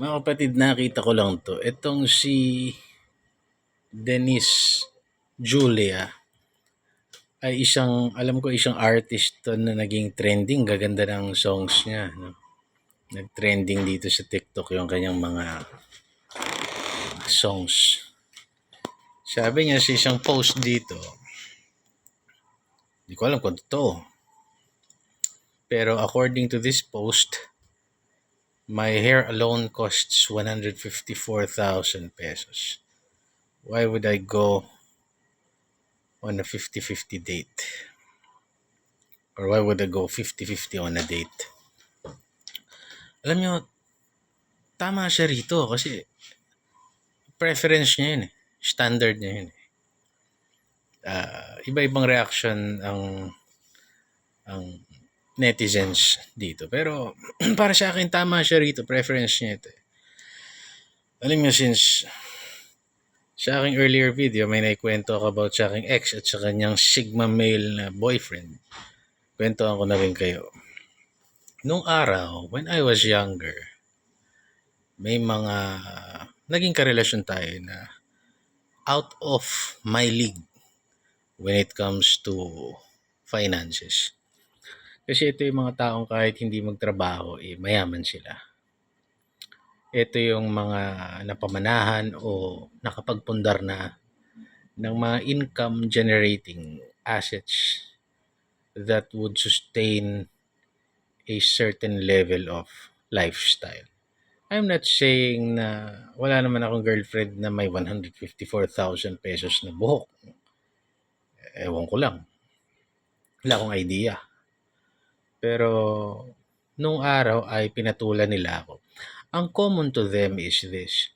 Mga kapatid, nakita ko lang to. Itong si Denise Julia ay isang, alam ko isang artist to na naging trending. Gaganda ng songs niya. No? Nag-trending dito sa TikTok yung kanyang mga songs. Sabi niya sa isang post dito, hindi ko alam kung totoo. Pero according to this post, my hair alone costs 154,000 pesos. Why would I go on a 50-50 date? Or why would I go 50-50 on a date? Alam nyo, tama siya rito kasi preference niya yun eh. Standard niya yun eh. Ah, iba-ibang reaction ang ang netizens dito. Pero para sa akin tama siya rito, preference niya ito. eh. Alam niyo since sa aking earlier video may naikwento ako about sa aking ex at sa kanyang sigma male na boyfriend. Kwentuhan ko na rin kayo. Nung araw, when I was younger, may mga naging karelasyon tayo na out of my league when it comes to finances. Kasi ito yung mga taong kahit hindi magtrabaho, eh, mayaman sila. Ito yung mga napamanahan o nakapagpundar na ng mga income generating assets that would sustain a certain level of lifestyle. I'm not saying na wala naman akong girlfriend na may 154,000 pesos na buhok. Ewan ko lang. Wala akong idea. Pero nung araw ay pinatulan nila ako. Ang common to them is this.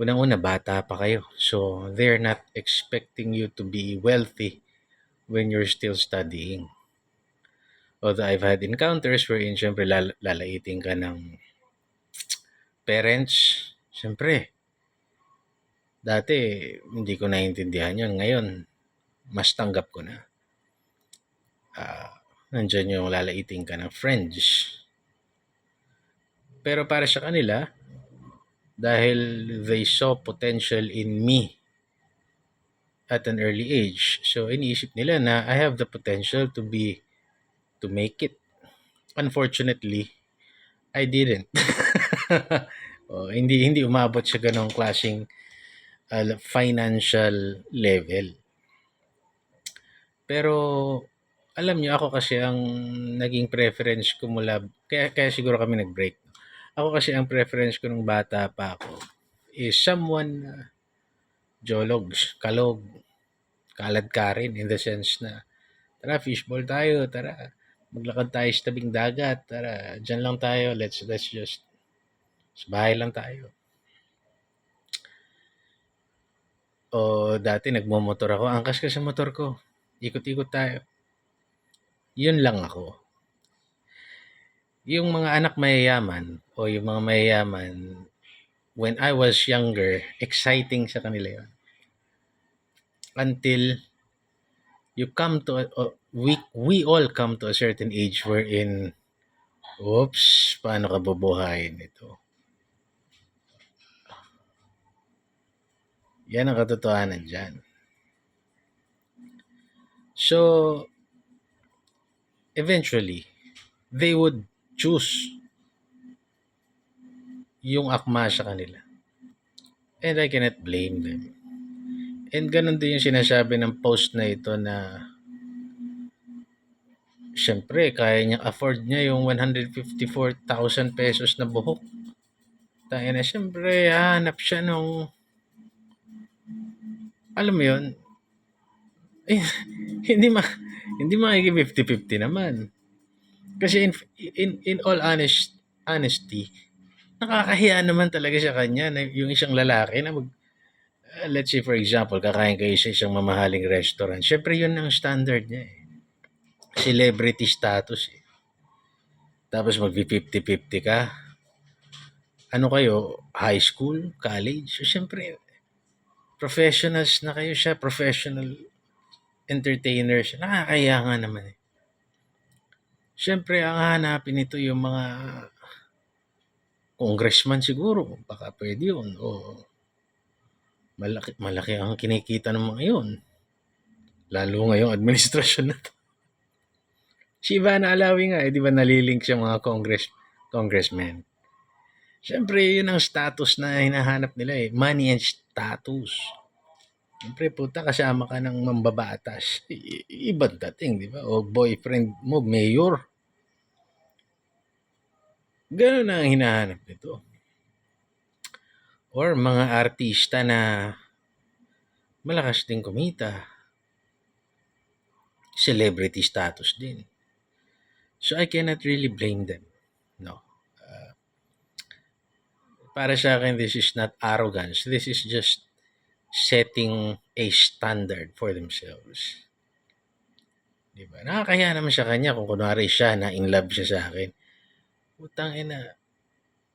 Unang-una, bata pa kayo. So, they're not expecting you to be wealthy when you're still studying. Although I've had encounters wherein syempre lal- lalaitin ka ng parents. Syempre, dati hindi ko naiintindihan yun. Ngayon, mas tanggap ko na. Ah, nandyan yung lalaitin ka ng friends. Pero para sa kanila, dahil they saw potential in me at an early age. So iniisip nila na I have the potential to be to make it. Unfortunately, I didn't. oh, hindi hindi umabot sa ganong klaseng uh, financial level. Pero alam niyo ako kasi ang naging preference ko mula kaya kaya siguro kami nag-break. Ako kasi ang preference ko nung bata pa ako is someone na jologs, kalog, kalad ka rin in the sense na tara fishball tayo, tara maglakad tayo sa tabing dagat, tara dyan lang tayo, let's let's just sa bahay lang tayo. O dati nagmomotor ako, angkas ka sa motor ko, ikot-ikot tayo. Yun lang ako. Yung mga anak mayayaman o yung mga mayayaman, when I was younger, exciting sa kanila yun. Until you come to, we, we all come to a certain age wherein, oops, paano ka bubuhayin ito? Yan ang katotohanan dyan. So, eventually, they would choose yung akma sa kanila. And I cannot blame them. And ganun din yung sinasabi ng post na ito na syempre, kaya niya afford niya yung 154,000 pesos na buhok. Tayo na, syempre, hanap siya nung alam mo yun, eh, hindi ma hindi makiki 50-50 naman. Kasi in, in, in all honest, honesty, nakakahiya naman talaga sa kanya na yung isang lalaki na mag, uh, let's say for example, kakain kayo sa isang mamahaling restaurant. Siyempre yun ang standard niya eh. Celebrity status eh. Tapos mag 50-50 ka. Ano kayo? High school? College? So, siyempre, professionals na kayo siya. Professional entertainer siya. Nakakaya nga naman eh. Siyempre, ang hanapin nito yung mga congressman siguro, baka pwede yun. O malaki, malaki ang kinikita ng mga yun. Lalo ngayong administrasyon na to. Si Ivana Alawi nga, eh, di ba nalilink siya mga congress, congressmen. Siyempre, yun ang status na hinahanap nila eh. Money and status. Siyempre, puta, kasama ka ng mambabatas. Ibang dating, di ba? O boyfriend mo, mayor. Ganun ang hinahanap nito. Or mga artista na malakas din kumita. Celebrity status din. So I cannot really blame them. No. Uh, para sa akin, this is not arrogance. This is just setting a standard for themselves. Di ba? Nakakaya naman sa kanya kung kunwari siya na in love siya sa akin. Utang ina.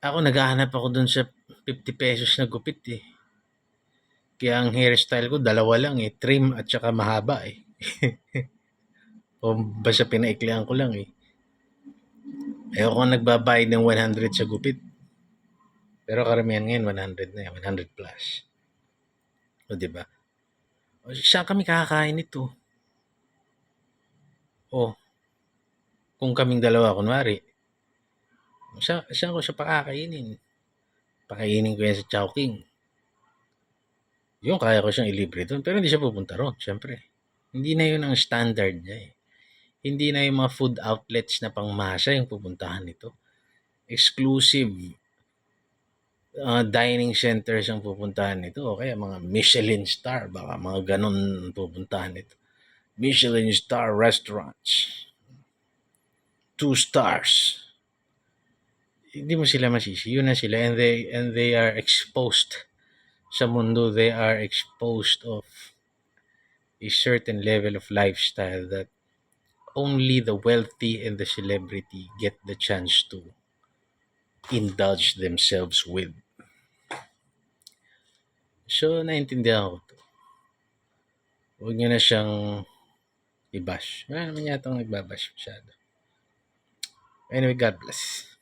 Ako naghahanap ako dun sa 50 pesos na gupit eh. Kaya ang hairstyle ko dalawa lang eh. Trim at saka mahaba eh. o basta pinaiklihan ko lang eh. Ayoko nagbabayad ng 100 sa gupit. Pero karamihan ngayon 100 na yan, 100 plus. O di ba? Saan kami kakakain nito? O, kung kaming dalawa, kunwari, saan, saan ko siya pakakainin? Pakainin ko yan sa Chowking. Yun, kaya ko siyang ilibre doon. Pero hindi siya pupunta ron, syempre. Hindi na yun ang standard niya eh. Hindi na yung mga food outlets na pangmasa yung pupuntahan nito. Exclusive uh, dining centers ang pupuntahan nito. O kaya mga Michelin star, baka mga ganon ang pupuntahan nito. Michelin star restaurants. Two stars. Hindi mo sila masisi. Yun na sila. And they, and they are exposed sa mundo. They are exposed of a certain level of lifestyle that only the wealthy and the celebrity get the chance to indulge themselves with. So, naintindihan ko to. Huwag nyo na siyang i-bash. Wala naman yata nagbabash masyado. Anyway, God bless.